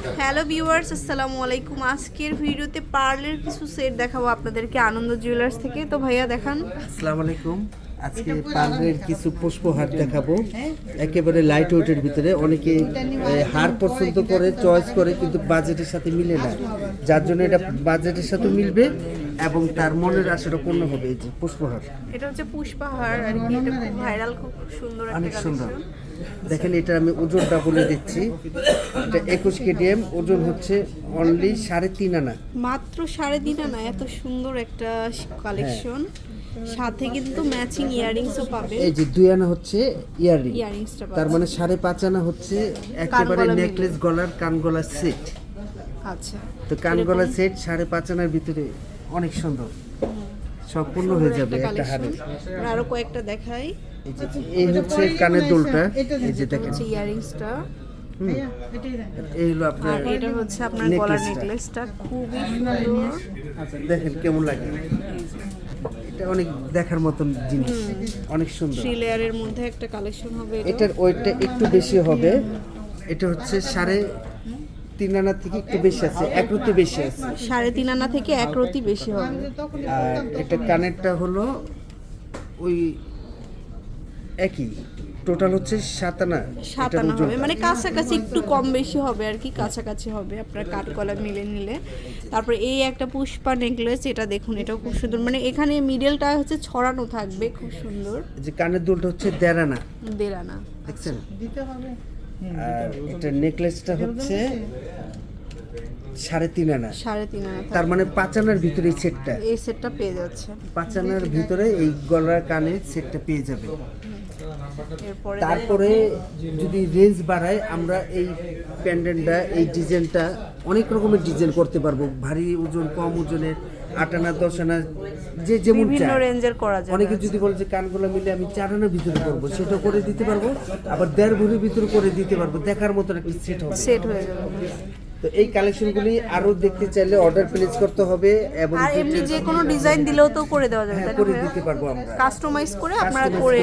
Hello viewers, আসসালামু আলাইকুম। আজকের ভিডিওতে পার্লের কিছু সেট দেখাবো আপনাদেরকে আনন্দ জুয়েলার্স থেকে। তো ভাইয়া, দেখান। আসসালামু আলাইকুম। আজকে পার্লের কিছু পুষ্পহার দেখাবো। একেবারে লাইট ওয়েটের ভিতরে। অনেকে হার পছন্দ করে চয়েস করে, কিন্তু বাজেটের সাথে মিলে না। যার জন্য এটা বাজেটের সাথে মিলবে। এবং তার মনের আশাটা পূর্ণ হবে এই যে পুষ্পহার। এটা হচ্ছে পুষ্পাহার আর কি এটা খুব ভাইরাল খুব সুন্দর একটা অনেক সুন্দর। দেখেন এটা আমি ওজনটা বলে দিচ্ছি। এটা একুশ কেডিএম ওজন হচ্ছে অনলি সাড়ে তিন আনা। মাত্র সাড়ে তিন আনা এত সুন্দর একটা কালেকশন সাথে কিন্তু ম্যাচিং ইয়ারিংসও পাবে এই যে দুই আনা হচ্ছে ইয়াররিং ইয়ারিংসটা তার মানে সাড়ে পাঁচ আনা হচ্ছে একেবারে নেকলেস গলার কান গলার সেট আচ্ছা। তো কান গলা সেট সাড়ে পাঁচ আনার ভিতরে অনেক সুন্দর। সম্পূর্ণ হয়ে যাবে একটা হারে আরও কয়েকটা দেখাই। এই যে এই হচ্ছে কানের দুলটা। এই যে দেখেন। ইয়ারিংসটা। এই হলো আপনার এটা হচ্ছে আপনার গলার নেকলেসটা। নেকলেসটা খুবই সুন্দর। আচ্ছা, দেখেন কেমন লাগে। এটা অনেক দেখার মতন জিনিস। অনেক সুন্দর। থ্রি লেয়ারের মধ্যে একটা কালেকশন হবে এটার ওয়েটটা একটু বেশি হবে। এটা হচ্ছে সাড়ে তিন আনা থেকে একটু বেশি আছে এক রুটি বেশি আছে। সাড়ে তিন আনা থেকে এক রতি বেশি হবে। আর এটা কানেরটা হলো ওই একই। টোটাল হচ্ছে সাত আনা। সাত আনা হবে। মানে কাছাকাছি একটু কম বেশি হবে আর কি কাছাকাছি হবে আপনার কাঠকলা মিলে নিলে। তারপরে এই একটা পুষ্পা নেকলেস এটা দেখুন এটাও খুব সুন্দর। মানে এখানে মিডলটা হচ্ছে ছড়ানো থাকবে খুব সুন্দর। যে কানের দুলটা হচ্ছে দেড় আনা। দেড় আনা। দেখছেন আর এটা নেকলেসটা হচ্ছে সাড়ে তিন আনা। সাড়ে তিন আনা তার মানে পাঁচ আনার ভিতরে এই সেটটা এই সেটটা পেয়ে যাচ্ছে। পাঁচ আনার ভিতরে এই গলার কানের সেটটা পেয়ে যাবে। তারপরে যদি রেঞ্জ বাড়ায় আমরা এই প্যান্ডেন্টটা এই ডিজাইনটা অনেক রকমের ডিজাইন করতে পারব। ভারী ওজন কম ওজনের। আট আনা দশ আনা যে যেমন বিভিন্ন রেঞ্জের করা যায়। অনেকে যদি বলে যে কানগুলো মিলে আমি চার আনার ভিতরে করব সেটা করে দিতে পারব আবার দেড় ভরির ভিতরে করে দিতে পারব দেখার মতন একটা সেট হবে। সেট হয়ে যাবে। তো এই কালেকশনগুলি আরও দেখতে চাইলে অর্ডার প্লেস করতে হবে এবং আর এমনি যে কোনো ডিজাইন দিলেও তো করে দেওয়া যাবে হ্যাঁ, তাই করে দিতে পারব আমরা। কাস্টমাইজ করে আপনারা করে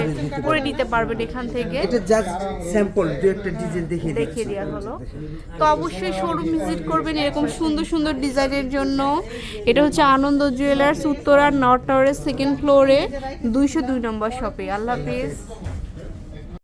করে দিতে পারবেন এখান থেকে এটা জাস্ট স্যাম্পল দু একটা ডিজাইন দেখিয়ে দেখিয়ে দেওয়া হলো। তো অবশ্যই শোরুম ভিজিট করবেন এরকম সুন্দর সুন্দর ডিজাইনের জন্য। এটা হচ্ছে আনন্দ জুয়েলার্স উত্তরা নর্থ টাওয়ারের সেকেন্ড ফ্লোরে দুইশো দুই নম্বর শপে আল্লাহ হাফিজ।